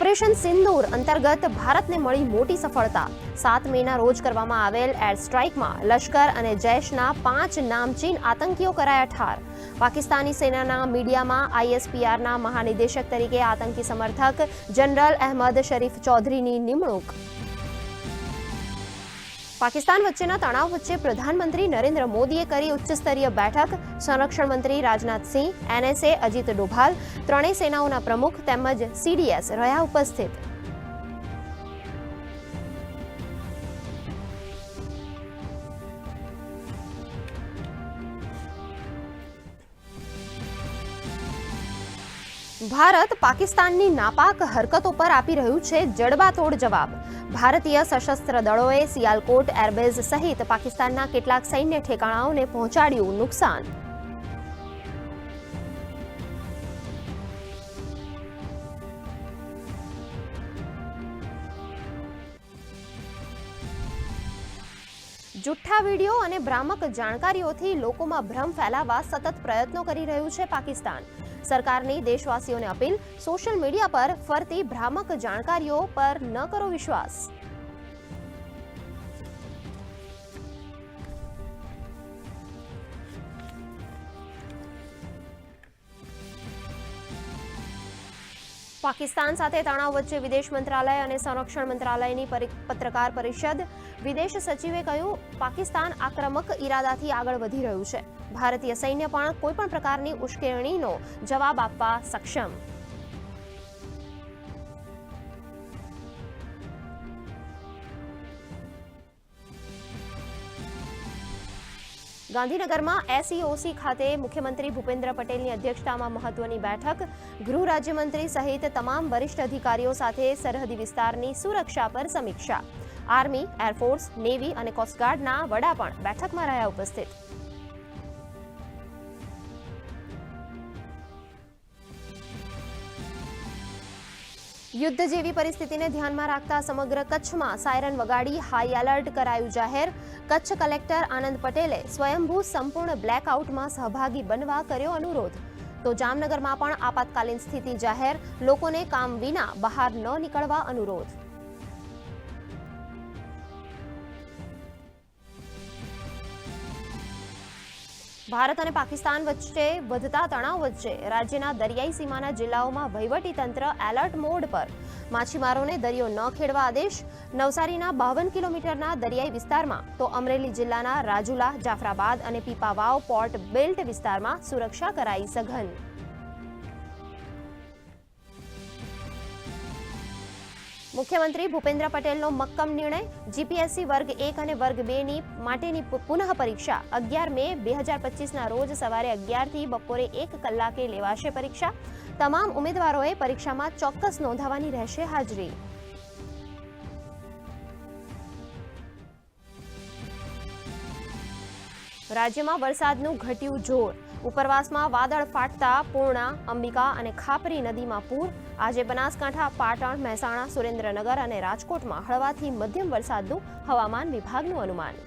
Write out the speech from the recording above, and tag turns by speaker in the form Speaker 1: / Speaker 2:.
Speaker 1: Operation સિંદૂર અંતર્ગત ભારતને મળી મોટી સફળતા. સાત મેના રોજ કરવામાં આવેલ એર સ્ટ્રાઇકમાં લશ્કર અને જૈશના પાંચ નામચીન આતંકીઓ કરાયા ઠાર. પાકિસ્તાની સેનાના મીડિયામાં આઈએસપીઆરના મહાનિદેશક તરીકે આતંકી સમર્થક જનરલ અહેમદ શરીફ ચૌધરીની નિમણૂક. પાકિસ્તાન વચ્ચેના તણાવ વચ્ચે પ્રધાનમંત્રી નરેન્દ્ર મોદીએ કરી ઉચ્ચસ્તરીય બેઠક. સંરક્ષણ મંત્રી રાજનાથસિંહ એનએસએ અજીત ડોભાલ, ત્રણેય સેનાઓના પ્રમુખ તેમજ સીડીએસ રહ્યા ઉપસ્થિત. ભારત પાકિસ્તાનની નાપાક હરકતો પર આપી રહ્યું છે જડબાતોડ જવાબ. ભારતીય સશસ્ત્ર દળોએ સિયાલકોટ, એરબેઝ સહિત પાકિસ્તાનના કેટલાક સૈન્ય ઠેકાણાઓને પહોંચાડ્યું નુકસાન. જુઠ્ઠા વીડિયો અને ભ્રામક જાણકારીઓથી લોકોમાં ભ્રમ ફેલાવવા સતત પ્રયત્નો કરી રહ્યું છે પાકિસ્તાન. સરકારની દેશવાસીઓને અપીલ, સોશિયલ મીડિયા પર ફરતી ભ્રામક જાણકારીઓ પર ન કરો વિશ્વાસ. પાકિસ્તાન સાથે તણાવ વચ્ચે વિદેશ મંત્રાલય અને સંરક્ષણ મંત્રાલયની પત્રકાર પરિષદ, વિદેશ સચિવે કહ્યું, પાકિસ્તાન આક્રમક ઈરાદાથી આગળ વધી રહ્યું છે. ભારતીય સૈન્ય પણ કોઈપણ પ્રકારની ઉશ્કેરણીનો જવાબ આપવા સક્ષમ. ગાંધીનગરમાં એસઈઓસી ખાતે મુખ્યમંત્રી ભૂપેન્દ્ર પટેલની અધ્યક્ષતામાં મહત્વની બેઠક. ગૃહ રાજ્યમંત્રી સહિત તમામ વરિષ્ઠ અધિકારીઓ સાથે સરહદી વિસ્તારની સુરક્ષા પર સમીક્ષા. આર્મી, એરફોર્સ, નેવી અને કોસ્ટગાર્ડના વડા પણ બેઠકમાં રહ્યા ઉપસ્થિત. યુદ્ધ જેવી પરિસ્થિતિને ધ્યાનમાં રાખતા સમગ્ર કચ્છમાં સાયરન વગાડી હાઈ એલર્ટ કરાયું જાહેર. કચ્છ કલેક્ટર આનંદ પટેલે સ્વયંભૂ સંપૂર્ણ બ્લેકઆઉટમાં સહભાગી બનવા કર્યો અનુરોધ. તો જામનગરમાં પણ આપાતકાલીન સ્થિતિ જાહેર. લોકોને કામ વિના બહાર ન નીકળવા અનુરોધ. ભારત અને પાકિસ્તાન વચ્ચે વધતા તણાવ વચ્ચે રાજ્યના દરિયાઈ સીમાના જિલ્લાઓમાં વહીવટી તંત્ર એલર્ટ મોડ પર માછીમારોને દરિયો ન ખેડવા આદેશ. નવસારીના બાવન કિલોમીટરના દરિયાઈ વિસ્તારમાં તો અમરેલી જિલ્લાના રાજુલા, જાફરાબાદ અને પીપાવાવ પોર્ટ બેલ્ટ વિસ્તારમાં સુરક્ષા કરાઈ સઘન. મુખ્યમંત્રી ભૂપેન્દ્ર પટેલનો મક્કમ નિર્ણય જીપીએસસી વર્ગ એક અને વર્ગ બે ની માટેની પુનઃ પરીક્ષા. અગિયાર મે બે હજાર પચીસના રોજ સવારે અગિયારથી બપોરે એક કલાકે લેવાશે પરીક્ષા. તમામ ઉમેદવારોએ પરીક્ષામાં ચોક્કસ નોંધાવવાની રહેશે હાજરી. રાજ્યમાં વરસાદનું ઘટ્યું જોર. ઉપરવાસમાં વાદળ ફાટતા પૂર્ણા, અંબિકા અને ખાપરી નદીમાં પૂર. આજે બનાસકાંઠા, પાટણ, મહેસાણા, સુરેન્દ્રનગર અને રાજકોટમાં હળવાથી મધ્યમ વરસાદનું હવામાન વિભાગનું અનુમાન.